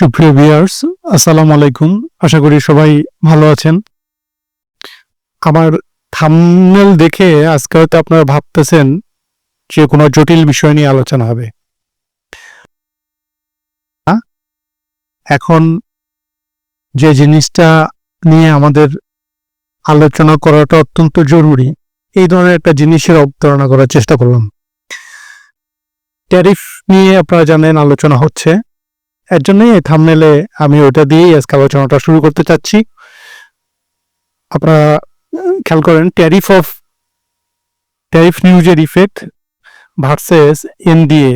সুপ্রিয় ভিউয়ার্স, আসসালামু আলাইকুম। আশা করি সবাই ভালো আছেন। আমার থামনেল দেখে আজকে হয়তো আপনারা ভাবতেছেন যে কোনো জটিল বিষয় নিয়ে আলোচনা হবে? এখন যে জিনিসটা নিয়ে আমাদের আলোচনা করাটা অত্যন্ত জরুরি, এই ধরনের একটা জিনিসের অবতারণা করার চেষ্টা করলাম। ট্যারিফ নিয়ে আপনারা জানেন, আলোচনা হচ্ছে এর জন্যই এই থামনেলে আমি ওটা দিয়েই আজকে আলোচনাটা শুরু করতে চাচ্ছি। আপনারা খেয়াল করেন ট্যারিফ অফ ট্যারিফ নিউজের effect versus NDA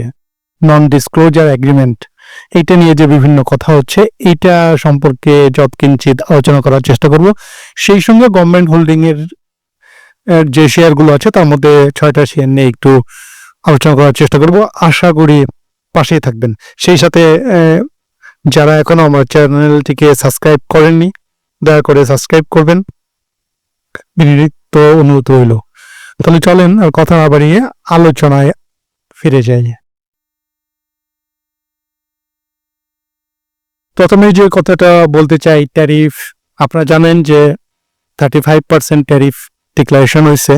non disclosure agreement এইটা নিয়ে যে বিভিন্ন কথা হচ্ছে, এইটা সম্পর্কে যৎকিঞ্চিত আলোচনা করার চেষ্টা করব। সেই সঙ্গে গভর্নমেন্ট হোল্ডিং এর যে শেয়ারগুলো আছে, তার মধ্যে ছয়টা শেয়ার নিয়ে একটু আলোচনা করার চেষ্টা করব। আশা করি পাশেই থাকবেন। সেই সাথে যারা এখনও আমার চ্যানেলটিকে সাবস্ক্রাইব করেননি, দয়া করে সাবস্ক্রাইব করবেন। বিনীত অনুরোধ রইল। তাহলে চলেন আর কথা না বাড়িয়ে আলোচনায় ফিরে যাই। প্রথমে যে কথাটা বলতে চাই, ট্যারিফ, আপনারা জানেন যে thirty five percent tariff declaration হয়েছে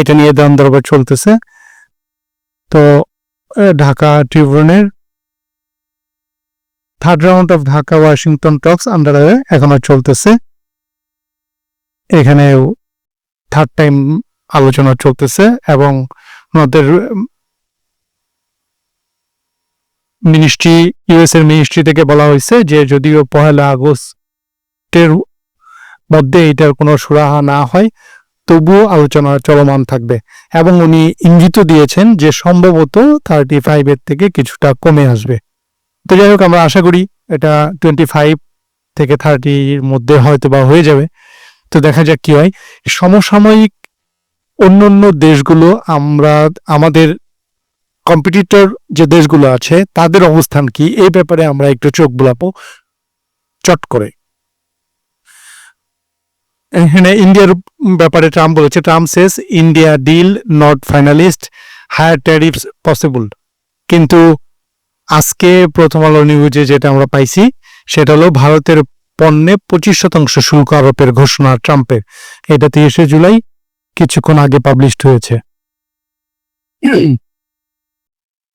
এটা নিয়ে দাম দরবার চলতেছে। তো Dhaka ট্রিবিউনের third round of Dhaka Washington talks আন্ডারে এখনও চলতেছে। এখানে থার্ড টাইম আলোচনা চলতেছে এবং ওনাদের মিনিস্ট্রি ইউএস এর মিনিস্ট্রি থেকে বলা হয়েছে যে যদিও পহেলা আগস্টের মধ্যে এটার কোনো সুরাহা না হয় তবুও আলোচনা চলমান থাকবে এবং উনি ইঙ্গিত দিয়েছেন যে সম্ভবত থার্টি ফাইভের থেকে কিছুটা কমে আসবে। তো যাই হোক, আমরা আশা করি এটা টোয়েন্টি ফাইভ থেকে থার্টির মধ্যে হয়তো বা হয়ে যাবে। তো দেখা যাক কি হয়। সমসাময়িক অন্য অন্য দেশগুলো আমরা, আমাদের কম্পিটিটর যে দেশগুলো আছে, তাদের অবস্থান কি? এই ব্যাপারে আমরা একটু চোখ বুলাবো। চট করে। এখানে ইন্ডিয়ার ব্যাপারে ট্রাম্প বলেছে Trump says India deal not finalist higher tariffs possible কিন্তু আজকে প্রথম আলো নিউজে যেটা আমরা পাইছি, সেটা হলো ভারতের পণ্যে পঁচিশ শতাংশ শুল্ক আরোপের ঘোষণা ট্রাম্পের এটা তিরিশে জুলাই, কিছুক্ষণ আগে পাবলিশড হয়েছে।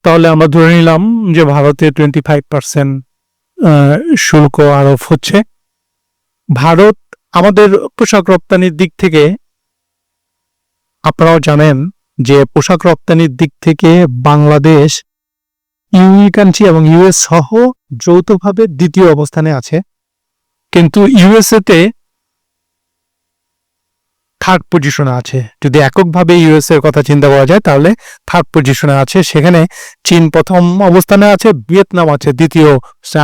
তাহলে আমরা ধরে নিলাম যে ভারতে টোয়েন্টি ফাইভ পার্সেন্ট শুল্ক আরোপ হচ্ছে। ভারত আমাদের পোশাক রপ্তানির দিক থেকে আপনারাও জানেন যে পোশাক রপ্তানির দিক থেকে বাংলাদেশ ইউই কান্ট্রি এবং ইউএস সহ যৌথভাবে দ্বিতীয় অবস্থানে আছে। কিন্তু ইউএসএতে থার্ড পজিশনে আছে। যদি এককভাবে ইউএস এর কথা চিন্তা করা যায়, তাহলে থার্ড পজিশনে আছে। সেখানে চীন প্রথম অবস্থানে আছে, ভিয়েতনাম আছে, দ্বিতীয়।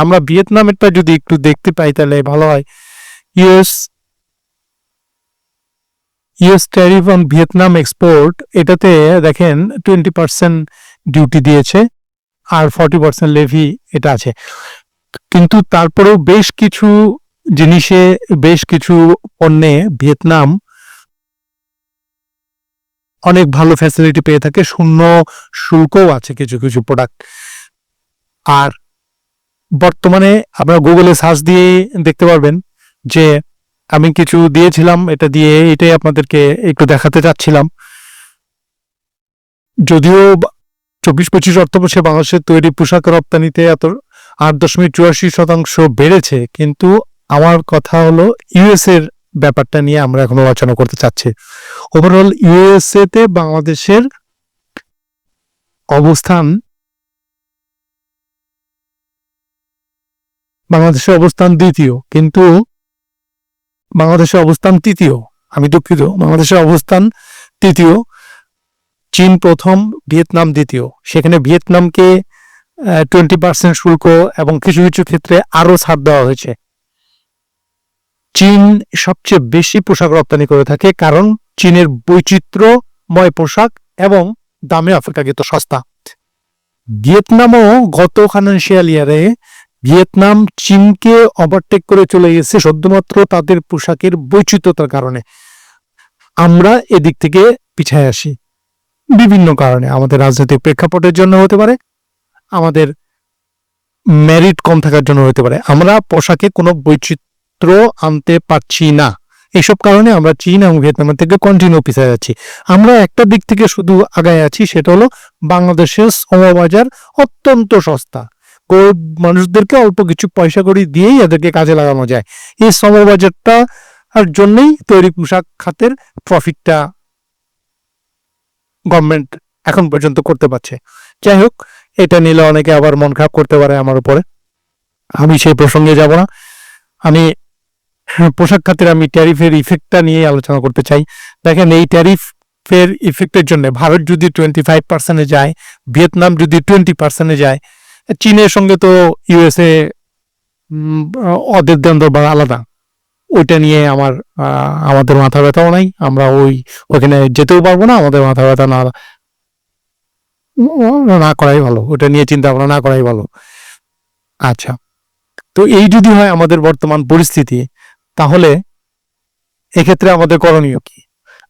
আমরা ভিয়েতনামেরটা যদি একটু দেখতে পাই, তাহলে ভালো হয়। US US tariff on Vietnam export এটাতে দেখেন টোয়েন্টি পার্সেন্ট ডিউটি দিয়েছে আর ফর্টি পার্সেন্ট লেভি এটা আছে। কিন্তু তারপরেও বেশ কিছু জিনিসে, বেশ কিছু পণ্যে ভিয়েতনাম অনেক ভালো ফ্যাসিলিটি পেয়ে থাকে, শূন্য শুল্কও আছে কিছু কিছু প্রোডাক্ট আর বর্তমানে আপনারা গুগলে সার্চ দিয়ে দেখতে পারবেন যে আমি কিছু দিয়েছিলাম, এটা দিয়ে এটাই আপনাদেরকে একটু দেখাতে চাচ্ছিলাম। যদিও চব্বিশ পঁচিশ অর্থবর্ষে বাংলাদেশের তৈরি পোশাক রপ্তানিতে এত আট দশমিক চুরাশি শতাংশ বেড়েছে, কিন্তু আমার কথা হলো ইউএস এর ব্যাপারটা নিয়ে আমরা এখন আলোচনা করতে চাচ্ছি। ওভারঅল ইউএসএ তে বাংলাদেশের অবস্থান বাংলাদেশের অবস্থান দ্বিতীয়, কিন্তু বাংলাদেশের অবস্থান তৃতীয়। আমি দুঃখিত, বাংলাদেশের অবস্থান তৃতীয়। চীন প্রথম, ভিয়েতনাম দ্বিতীয়। সেখানে ভিয়েতনামকে টোয়েন্টি পার্সেন্ট শুল্ক এবং কিছু কিছু ক্ষেত্রে আরও ছাড় দেওয়া হয়েছে। চীন সবচেয়ে বেশি পোশাক রপ্তানি করে থাকে কারণ চীনের বৈচিত্র্যময় পোশাক এবং দামে অপেক্ষাকৃত সস্তা। ভিয়েতনামও গত ফাইন্যান্সিয়াল ইয়ারে ভিয়েতনাম চীনকে ওভারটেক করে চলে গেছে শুধুমাত্র তাদের পোশাকের বৈচিত্রতার কারণে। আমরা এদিক থেকে পিছায় আসি। বিভিন্ন কারণে। আমাদের রাজনৈতিক প্রেক্ষাপটের জন্য হতে পারে, আমাদের মেরিট কম থাকার জন্য হতে পারে। আমরা পোশাকে কোনো বৈচিত্র্য আনতে পারছি না। এইসব কারণে আমরা চীন এবং ভিয়েতনামের থেকে কন্টিনিউ পিছিয়ে যাচ্ছি। আমরা একটা দিক থেকে শুধু আগায় আছি, সেটা হলো বাংলাদেশের শ্রমবাজার অত্যন্ত সস্তা। গরিব মানুষদেরকে অল্প কিছু পয়সা করে দিয়েই এদেরকে কাজে লাগানো যায়। এই শ্রমবাজারটা আর জন্যই তৈরি পোশাক খাতের প্রফিটটা গভর্নমেন্ট এখন পর্যন্ত করতে পারছে। যাই হোক, এটা নিলে অনেকে আবার মন খারাপ করতে পারে আমার উপরে। আমি সেই প্রসঙ্গে যাব না। আমি পোশাক খাতের আমি ট্যারিফের ইফেক্টটা নিয়ে আলোচনা করতে চাই। দেখেন, এই ট্যারিফের ইফেক্টের জন্য ভারত যদি টোয়েন্টি ফাইভ পার্সেন্টে যায়, ভিয়েতনাম যদি টোয়েন্টি পার্সেন্টে যায় চীনের সঙ্গে তো ইউএসএ ওদের দেন বা আলাদা। ওইটা নিয়ে আমার আমাদের মাথা ব্যথাও নাই। আমরা ওই ওখানে যেতেও পারব না, আমাদের মাথা ব্যথা না না করাই ভালো। ওটা নিয়ে চিন্তা ভাবনা না করাই ভালো। আচ্ছা। তো এই যদি হয় আমাদের বর্তমান পরিস্থিতি, তাহলে এক্ষেত্রে আমাদের করণীয় কি?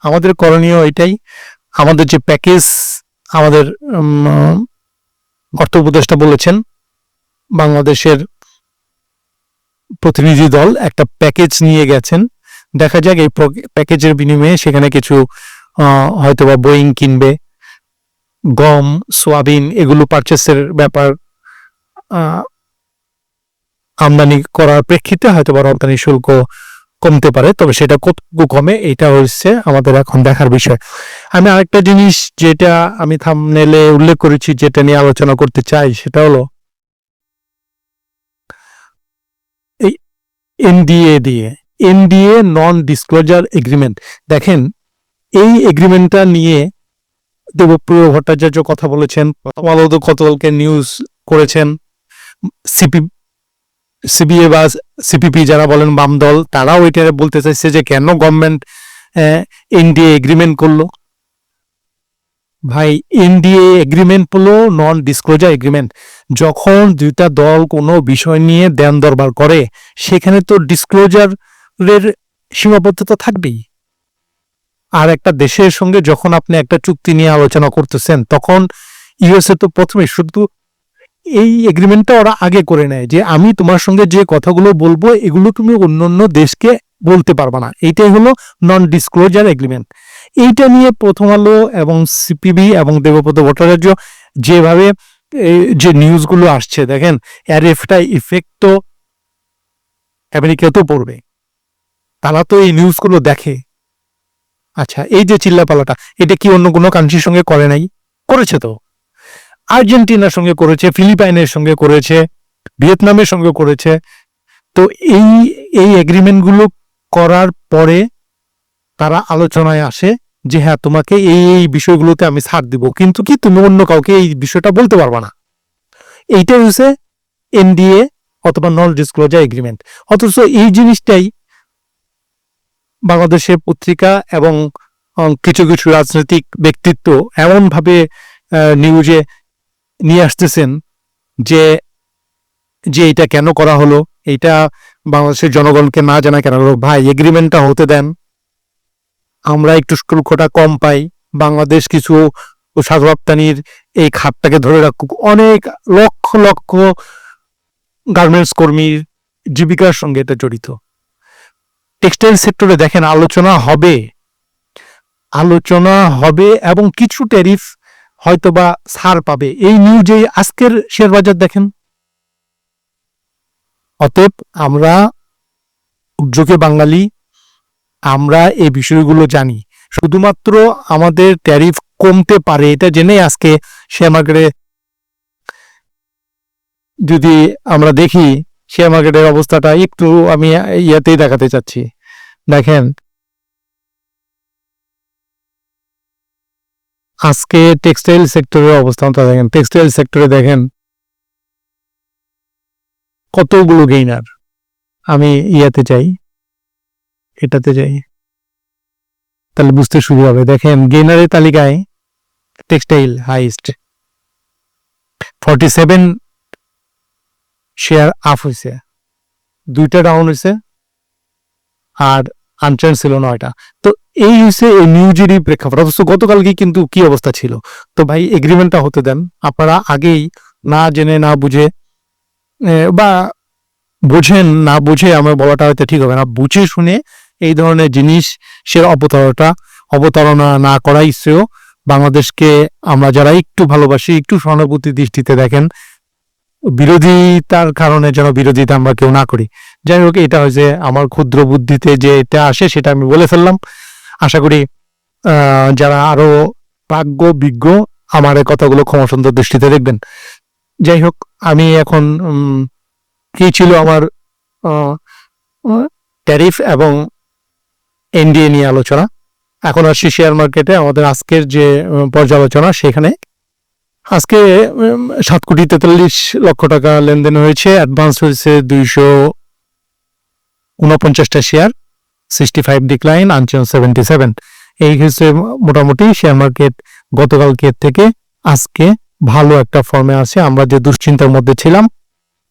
আমাদের করণীয় এটাই, আমাদের যে প্যাকেজ আমাদের অর্থ উপদেষ্টা বলেছেন, বাংলাদেশের প্রতিনিধি দল একটা প্যাকেজ নিয়ে গেছেন। দেখা যাক এই প্যাক- প্যাকেজের বিনিময়ে সেখানে কিছু হয়তোবা বোয়িং কিনবে, গম, সোয়াবিন, এগুলো পারচেসের ব্যাপার আমদানি করার প্রেক্ষিতে হয়তো বা রপ্তানি শুল্ক কমতে পারে, তবে সেটা কতটুকু কমে এটা হচ্ছে আমাদের এখন দেখার বিষয়। আমি আরেকটা জিনিস যেটা আমি থামনেলে উল্লেখ করেছি, যেটা নিয়ে আলোচনা করতে চাই, সেটা হলো এই এনডিএ দিয়ে এনডিএ নন ডিসক্লোজার এগ্রিমেন্ট দেখেন, এই এগ্রিমেন্টটা নিয়ে দেবপ্রিয় ভট্টাচার্য কথা বলেছেন, প্রথম আলোদ কতলকে নিউজ করেছেন সিপি সিবিএ বা সিপিপি যারা বলেন বাম দল, তারাও এটা বলতে চাইছে যে কেন গভর্নমেন্ট এনডিএ এগ্রিমেন্ট করল? ভাই এনডিএ এগ্রিমেন্ট হলো নন ডিসক্লোজার এগ্রিমেন্ট যখন দুইটা দল কোনো বিষয় নিয়ে দেন দরবার করে, সেখানে তো ডিসক্লোজারের সীমাবদ্ধতা থাকবেই। আর একটা দেশের সঙ্গে যখন আপনি একটা চুক্তি নিয়ে আলোচনা করতেছেন, তখন ইউএসএ তো প্রথমে শুধু এই এগ্রিমেন্টটা ওরা আগে করে নেয় যে আমি তোমার সঙ্গে যে কথাগুলো বলব, এগুলো তুমি অন্য অন্য দেশকে বলতে পারবা না। এইটাই হলো নন ডিসক্লোজার এগ্রিমেন্ট এইটা নিয়ে প্রথম আলো এবং সিপিবি এবং দেবব্রত ভট্টাচার্য যেভাবে যে নিউজগুলো আসছে, দেখেন একটা ইফেক্ট তো আমেরিকাতেও পড়বে। তারা তো এই নিউজগুলো দেখে। আচ্ছা এই যে চিল্লাপালাটা এটা কি অন্য কোনো কান্ট্রির সঙ্গে করে নাই? করেছে তো। আর্জেন্টিনার সঙ্গে করেছে, ফিলিপাইনের সঙ্গে করেছে, ভিয়েতনামের সঙ্গে করেছে। তো এই এই এগ্রিমেন্টগুলো করার পরে তারা আলোচনায় আসে যে হ্যাঁ তোমাকে এই এই বিষয়গুলোতে আমি ছাড় দিব। কিন্তু কি তুমি অন্য কাউকে এই বিষয়টা বলতে পারবা না? এইটাই হচ্ছে এনডিএ অথবা নন ডিসক্লোজার এগ্রিমেন্ট অথচ এই জিনিসটাই বাংলাদেশের পত্রিকা এবং কিছু কিছু রাজনৈতিক ব্যক্তিত্ব এমনভাবে নিউজে নিয়ে আসতেছেন যে যে এটা কেন করা হলো? এটা বাংলাদেশের জনগণকে না জানা কেন হলো? ভাই এগ্রিমেন্টটা হতে দেন। আমরা একটু শুল্কটা কম পাই। বাংলাদেশ কিছু সার রপ্তানির এই খাতটাকে ধরে রাখুক। অনেক লক্ষ লক্ষ গার্মেন্টস কর্মীর জীবিকার সঙ্গে এটা জড়িত। টেক্সটাইল সেক্টরে দেখেন, আলোচনা হবে। আলোচনা হবে এবং কিছু ট্যারিফ হয়তোবা ছাড় পাবে। এই নিউজে আজকের শেয়ার বাজার দেখেন। অতএব আমরা উদ্যোগে বাঙালি, আমরা এই বিষয়গুলো জানি। শুধুমাত্র আমাদের ট্যারিফ কমতে পারে, এটা জেনে আজকে শেয়ার মার্কেটে যদি আমরা দেখি, শেয়ার মার্কেটের অবস্থাটা একটু আমি ইয়াতেই দেখাতে চাচ্ছি। দেখেন আজকে টেক্সটাইল সেক্টরের অবস্থানটা দেখেন টেক্সটাইল সেক্টরে দেখেন, কতগুলো গেইনার আমি ইয়াতে যাই, এটাতে যাই। তাহলে বুঝতে শুরু হবে। দেখেন গেইনারের তালিকায় textile highest forty seven share up হয়েছে দুইটা ডাউন হয়েছে আর আনচার্ন ছিল না নয়টা তো এই হচ্ছে এই নিউজেরই প্রেক্ষাপট। অথচ গতকালকে কিন্তু কি অবস্থা ছিল? তো ভাই এগ্রিমেন্টটা হতে দেন। আপনারা আগেই না জেনে, না বুঝে বা বুঝেন, না বুঝে আমার বলাটা হয়তো ঠিক হবে না। বুঝে শুনে এই ধরনের জিনিস সে অবতারণা অবতারণা না করাই শ্রেয়। বাংলাদেশকে আমরা যারা একটু ভালোবাসি, একটু সহানুভূতি দৃষ্টিতে দেখেন বিরোধিতার কারণে যেন বিরোধিতা আমরা কেউ না করি। যাই হোক, এটা হয়েছে আমার ক্ষুদ্র বুদ্ধিতে যে এটা আসে সেটা আমি বলে ফেললাম। আশা করি যারা আরও প্রাজ্ঞ বিজ্ঞ, আমার কথাগুলো ক্ষমা সুন্দর দৃষ্টিতে দেখবেন। যাই হোক, আমি এখন কি ছিল আমার ট্যারিফ এবং এনডিএ নিয়ে আলোচনা। এখন আসছি শেয়ার মার্কেটে। আমাদের আজকের যে পর্যালোচনা, সেখানে আজকে সাত কোটি তেতাল্লিশ লক্ষ টাকা লেনদেন হয়েছে। অ্যাডভান্স হয়েছে দুইশো উনপঞ্চাশটা share sixty five decline unchanged seventy seven এই হচ্ছে মোটামুটি শেয়ার মার্কেট গতকালকে থেকে আজকে ভালো একটা ফর্মে আছে। আমরা যে দুশ্চিন্তার মধ্যে ছিলাম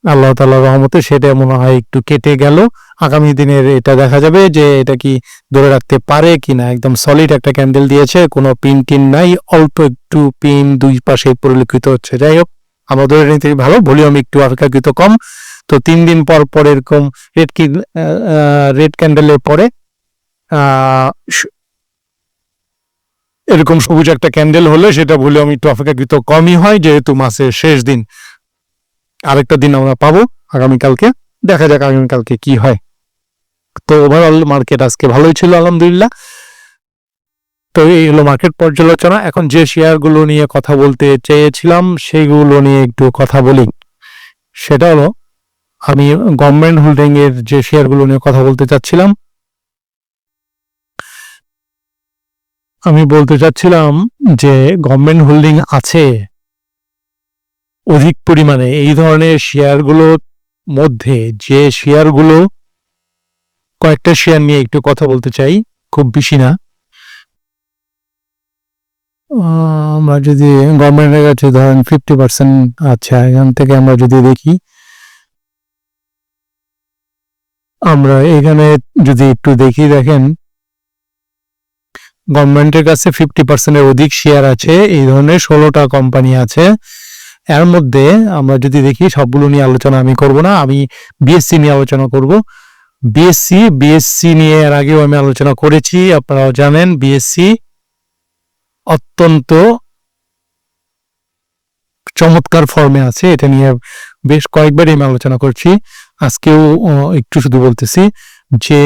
আল্লাহ তাল্লাহ রহমতে সেটা মনে হয় একটু কেটে গেল। আগামী দিনের এটা দেখা যাবে যে এটা কি ধরে রাখতে পারে কিনা। একদম সলিড একটা ক্যান্ডেল দিয়েছে, কোনো পিন টিন নাই, অল্প একটু পিন দুই পাশে পরিলক্ষিত হচ্ছে। যাই হোক, আমরা ধরে নিতে ভালো ভলিউম একটু অপেক্ষাকৃত কম। তো তিন দিন পর পর এরকম রেড কি রেড ক্যান্ডেলের পরে এরকম সবুজ একটা ক্যান্ডেল হলে সেটা ভলিউম একটু অপেক্ষাকৃত কমই হয়, যেহেতু মাসের শেষ দিন। আরেকটা দিন আমরা পাবো আগামীকালকে। দেখা যাক আগামীকালকে কি হয়। তো ওভারঅল মার্কেট আজকে ভালোই ছিল, আলহামদুলিল্লাহ। তো এই হলো মার্কেট পর্যালোচনা। এখন যে শেয়ারগুলো নিয়ে কথা বলতে চেয়েছিলাম, সেইগুলো নিয়ে একটু কথা বলি। সেটা হলো, আমি গভর্নমেন্ট হোল্ডিং এর যে শেয়ারগুলো নিয়ে কথা বলতে চাচ্ছিলাম, আমি বলতে চাচ্ছিলাম যে গভর্নমেন্ট হোল্ডিং আছে অধিক পরিমাণে এই ধরনের শেয়ারগুলোর মধ্যে যে শেয়ারগুলো কয়েকটা শেয়ার নিয়ে একটু কথা বলতে চাই, খুব বেশি না। আমরা যদি গভর্নমেন্টের কাছে ধরেন ফিফটি পার্সেন্ট আচ্ছা এখান থেকে আমরা যদি দেখি, আমরা এখানে যদি একটু দেখি, দেখেন গভর্নমেন্টের কাছে ফিফটি পার্সেন্টের অধিক শেয়ার আছে, এই ধরনের ষোলোটা কোম্পানি আছে। এর মধ্যে আমরা যদি দেখি, সবগুলো নিয়ে আলোচনা আমি করব না, আমি বিএসসি নিয়ে আলোচনা করব। বিএসসি বিএসসি নিয়ে এর আগেও আমি আলোচনা করেছি, আপনারাও জানেন বিএসসি অত্যন্ত চমৎকার ফর্মে আছে, এটা নিয়ে বেশ কয়েকবারই আমি আলোচনা করছি। আজকেও একটু শুধু বলতেছি যে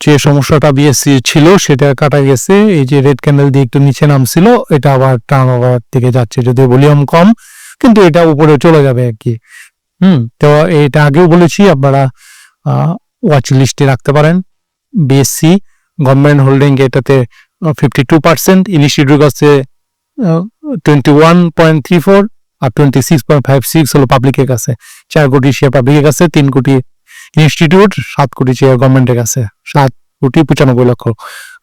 যে সমস্যাটা বিএসসি ছিল সেটা কাটা গেছে। এই যে রেড ক্যান্ডেল দিয়ে একটু নিচে নামছিল, এটা আবার টার্ন ওভার থেকে যাচ্ছে যদি ভলিউম কম, কিন্তু এটা উপরে চলে যাবে আর কি। হুম, তো এটা আগেও বলেছি, আপনারা ওয়াচ লিস্টে রাখতে পারেন। বিএসসি গভর্নমেন্ট হোল্ডিং এটাতে ফিফটি টু পার্সেন্ট আছে twenty one point three four আর twenty six point five six হলো পাবলিকের কাছে। চার কোটি শেয়ার পাবলিকের কাছে, তিন কোটি ইনস্টিটিউট সাত কোটি শেয়ার গভর্নমেন্টের কাছে। সাত কোটি পঁচানব্বই লক্ষ।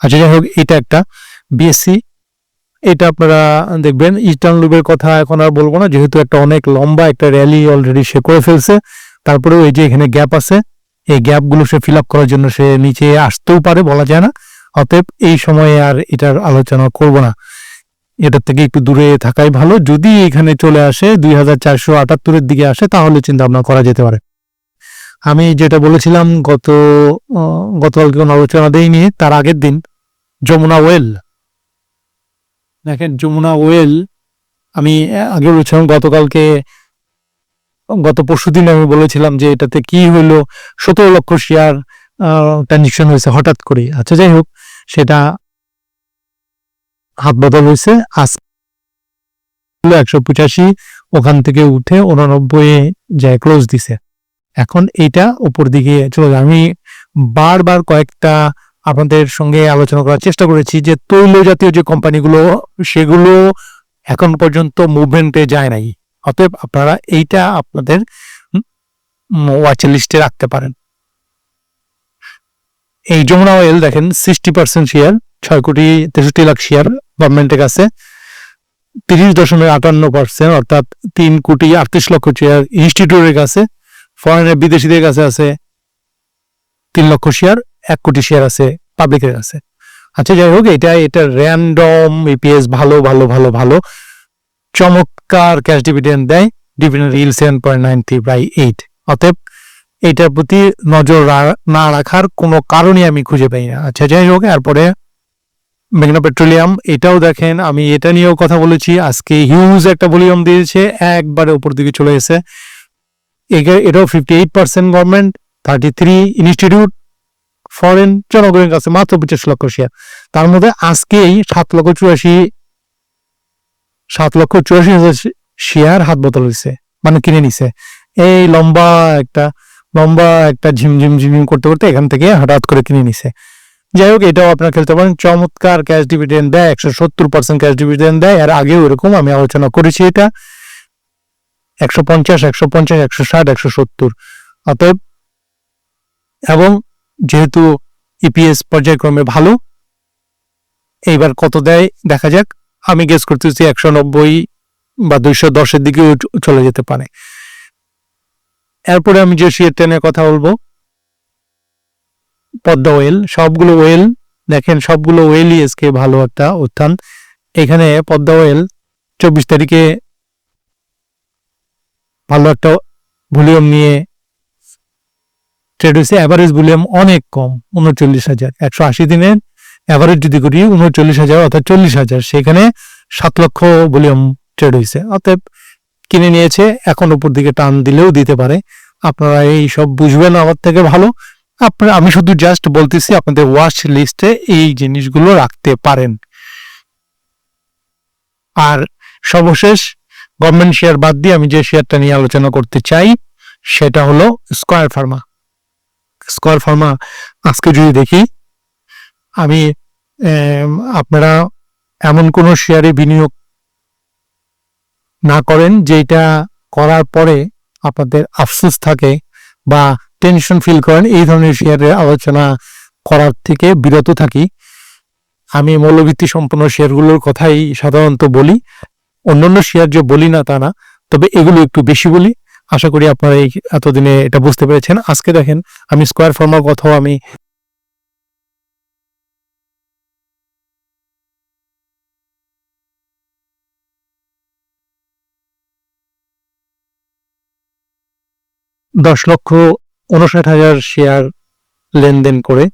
আচ্ছা যাই হোক, এটা একটা। বিএসসি এটা আপনারা দেখবেন ইস্টার্ন লুবের কথা এখন আর বলব না, যেহেতু একটা অনেক লম্বা একটা র্যালি অলরেডি সে করে ফেলছে। তারপরেও এই যে এখানে গ্যাপ আছে, এই গ্যাপগুলো সে ফিল আপ করার জন্য সে নিচে আসতেও পারে, বলা যায় না। অতএব এই সময়ে আর এটার আলোচনা করব না। এটার থেকে একটু দূরে থাকাই ভালো। যদি এখানে চলে আসে, দুই হাজার চারশো আটাত্তরের দিকে আসে, তাহলে চিন্তা ভাবনা করা যেতে পারে। আমি যেটা বলেছিলাম গত গতকালকে কোনো আলোচনা দেইনি, তার আগের দিন, যমুনা ওয়েল। দেখেন, যমুনা ওয়েল, আমি আগে বলেছিলাম গতকালকে, গত পরশু দিন আমি বলেছিলাম যে এটাতে কি হইল, সতেরো লক্ষ শেয়ার ট্রানজেকশন হয়েছে হঠাৎ করে আচ্ছা যাই হোক, সেটা হাত বদল হয়েছে আজ একশো পঁচাশি, ওখান থেকে উঠে উনানব্বই যায় ক্লোজ দিছে। এখন এইটা উপর দিকে চলে যায় আমি বারবার কয়েকটা আপনাদের সঙ্গে আলোচনা করার চেষ্টা করেছি যে তৈল জাতীয় যে কোম্পানিগুলো, সেগুলো এখন পর্যন্ত মুভমেন্টে যায় নাই। অতএব আপনারা এইটা আপনাদের ওয়াচ লিস্টে রাখতে পারেন। এই যমুনা অয়েল দেখেন সিক্সটি পার্সেন্ট শেয়ার ছয় কোটি তেষট্টি লাখ শেয়ার গভর্নমেন্টের কাছে। তিরিশ দশমিক আটান্ন পার্সেন্ট অর্থাৎ তিন কোটি আটত্রিশ লক্ষ শেয়ার ইনস্টিটিউটের কাছে। ফরেনের বিদেশিদের কাছে আছে তিন লক্ষ শেয়ার এক কোটি শেয়ার আছে পাবলিকের কাছে। আচ্ছা যাই হোক, এটা এটা র্যান্ডম ইপিএস ভালো ভালো ভালো ভালো। চমৎকার ক্যাশ ডিভিডেন্ড দেয়। Dividend yield seven point nine three by eight অতএব এইটার প্রতি নজর না রাখার কোনো কারণই আমি খুঁজে পাই না। আচ্ছা যাই হোক, এরপরে মেঘনা পেট্রোলিয়াম, এটাও দেখেন, আমি এটা নিয়েও কথা বলেছি। আজকে হিউজ একটা ভলিউম দিয়েছে, একবারে উপর দিকে চলে এসে এটাও fifty eight percent government thirty three institute foreign জনগণের কাছে মাত্র পঁচিশ লক্ষ শেয়ার তার মধ্যে আজকেই সাত লক্ষ চুরাশি, সাত লক্ষ চুরাশি হাজার শেয়ার হাত বদল হয়েছে মানে কিনে নিছে। এই লম্বা একটা লম্বা একটা ঝিমঝিম ঝিমঝিম করতে করতে এখান থেকে হঠাৎ করে কিনে নিছে। যাই হোক, এটাও আপনারা খেলতে পারেন। চমৎকার ক্যাশ ডিভিডেন্ড দেয়, একশো সত্তর পার্সেন্ট ক্যাশ ডিভিডেন্ড দেয়। আর আগেও এরকম আমি আলোচনা করেছি এটা। একশো পঞ্চাশ একশো পঞ্চাশ, একশো ষাট, একশো সত্তর। অতএব, এবং যেহেতু ইপিএস পর্যায়ক্রমে ভালো, এইবার কত দেয় দেখা যাক। আমি গেস করতেছি একশো নব্বই বা দুইশো দশের দিকে চলে যেতে পারে। এরপরে আমি যে শেয়ারটা নিয়ে কথা বলব, পদ্মা ওয়েল। সবগুলো ওয়েল, দেখেন সবগুলো ওয়েলই আজকে ভালো একটা উত্থান। এখানে পদ্মা ওয়েল চব্বিশ তারিখে ভালো একটা ভলিউম নিয়ে ট্রেড হয়েছে। অ্যাভারেজ ভলিউম অনেক কম, উনচল্লিশ হাজার। একশো আশি দিনের অ্যাভারেজ যদি করি, উনচল্লিশ হাজার অর্থাৎ চল্লিশ হাজার। সেখানে সাত লক্ষ ভলিউম ট্রেড হয়েছে। অতএব কিনে নিয়েছে, এখন উপর দিকে টান দিলেও দিতে পারে। আপনারা এই সব বুঝবেন আমার থেকে ভালো। আপনারা, আমি শুধু জাস্ট বলতেছি, আপনাদের ওয়াচ লিস্টে এই জিনিসগুলো রাখতে পারেন। আর সর্বশেষ গভর্নমেন্ট শেয়ার বাদ দিয়ে আমি যে শেয়ারটা নিয়ে আলোচনা করতে চাই, সেটা হলো স্কোয়ার ফার্মা স্কোয়ার ফার্মা আজকে যদি দেখি, আমি আপনারা এমন কোনো শেয়ারে বিনিয়োগ না করেন যেটা করার পরে আপনাদের আফসোস থাকে বা টেনশন ফিল করেন, এই ধরনের শেয়ারের আলোচনা করার থেকে বিরত থাকি। আমি মৌলভিত্তি সম্পন্ন শেয়ারগুলোর কথাই সাধারণত বলি। অন্যান্য শেয়ার যে বলি না তা না, তবে এগুলো একটু বেশি বলি। আশা করি আপনারা এই এতদিনে এটা বুঝতে পেরেছেন। আজকে দেখেন, আমি স্কোয়ার ফার্মার কথাও আমি দশ লক্ষ উনষাট হাজার শেয়ার লেনদেন করে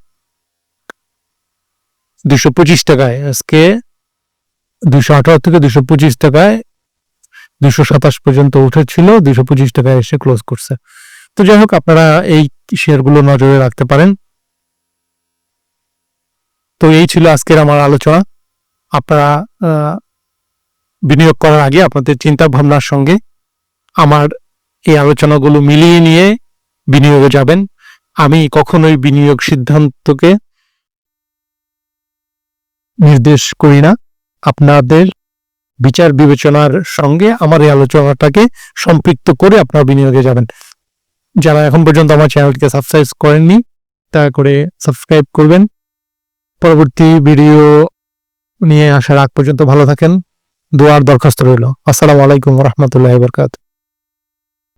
দুশো পঁচিশ টাকায় আজকে দুশো আঠারো থেকে দুশো পঁচিশ টাকায় দুশো সাতাশ পর্যন্ত উঠেছিল, দুশো পঁচিশ টাকায় এসে ক্লোজ করছে। তো যাই হোক, আপনারা এই শেয়ারগুলো নজরে রাখতে পারেন। তো এই ছিল আজকের আমার আলোচনা। আপনারা বিনিয়োগ করার আগে আপনাদের চিন্তা ভাবনার সঙ্গে আমার এই আলোচনাগুলো মিলিয়ে নিয়ে বিনিয়োগে যাবেন। আমি কখনোই বিনিয়োগ সিদ্ধান্তকে নির্দেশ করি না। আপনাদের বিচার বিবেচনার সঙ্গে আমার এই আলোচনাটাকে সম্পৃক্ত করে আপনারা বিনিয়োগে যাবেন। যারা এখন পর্যন্ত আমার চ্যানেলটিকে সাবস্ক্রাইব করেননি তা করে সাবস্ক্রাইব করবেন। পরবর্তী ভিডিও নিয়ে আসার আগ পর্যন্ত ভালো থাকেন। দোয়ার দরখাস্ত রইল। আসসালামু আলাইকুম রহমতুল্লাহ বরকাত